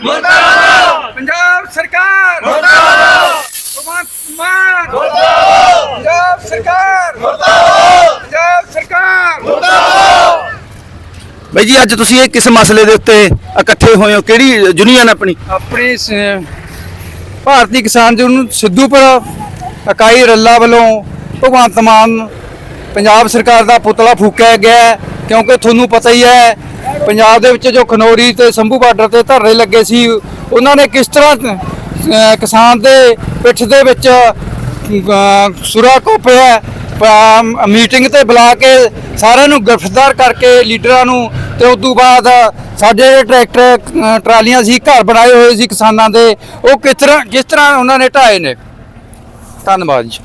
ਮੁਰਦਾਬਾਦ! ਬਈ ਜੀ ਅੱਜ ਤੁਸੀਂ ਇਹ ਕਿਸ ਮਸਲੇ ਦੇ ਉੱਤੇ ਇਕੱਠੇ ਹੋਏ ਹੋ? ਕਿਹੜੀ ਯੂਨੀਅਨ ਆਪਣੀ? ਆਪਣੀ ਭਾਰਤੀ ਕਿਸਾਨ ਯੂਨੀਅਨ ਸਿੱਧੂਪੁਰ ਇਕਾਈ ਰੱਲਾ ਵੱਲੋਂ ਭਗਵੰਤ ਮਾਨ ਪੰਜਾਬ ਸਰਕਾਰ ਦਾ ਪੁਤਲਾ ਫੂਕਿਆ ਗਿਆ ਕਿਉਂਕਿ ਤੁਹਾਨੂੰ ਪਤਾ ਹੀ ਹੈ ਪੰਜਾਬ ਦੇ ਵਿੱਚ ਜੋ ਖਨੌਰੀ ਤੇ ਸੰਭੂ ਬਾਰਡਰ ਤੇ ਧਰਨੇ ਲੱਗੇ ਸੀ ਉਹਨਾਂ ਨੇ ਕਿਸ ਤਰ੍ਹਾਂ ਕਿਸਾਨ ਦੇ ਪਿੱਠ ਦੇ ਵਿੱਚ ਅ, ਸੁਰਾ ਕੋਪਿਆ ਮੀਟਿੰਗ ਤੇ ਬੁਲਾ ਕੇ ਸਾਰਿਆਂ ਨੂੰ ਗ੍ਰਿਫਤਾਰ ਕਰਕੇ ਲੀਡਰਾਂ ਨੂੰ ਤੇ ਉਸ ਤੋਂ ਬਾਅਦ ਸਾਡੇ ਟਰੈਕਟਰ ਟਰਾਲੀਆਂ ਸੀ ਘਰ ਬਣਾਏ ਹੋਏ ਸੀ ਕਿਸਾਨਾਂ ਦੇ ਉਹ ਕਿਸ ਤਰ੍ਹਾਂ ਕਿਸ ਤਰ੍ਹਾਂ ਉਹਨਾਂ ਨੇ ਢਾਏ ਨੇ। ਧੰਨਵਾਦ ਜੀ।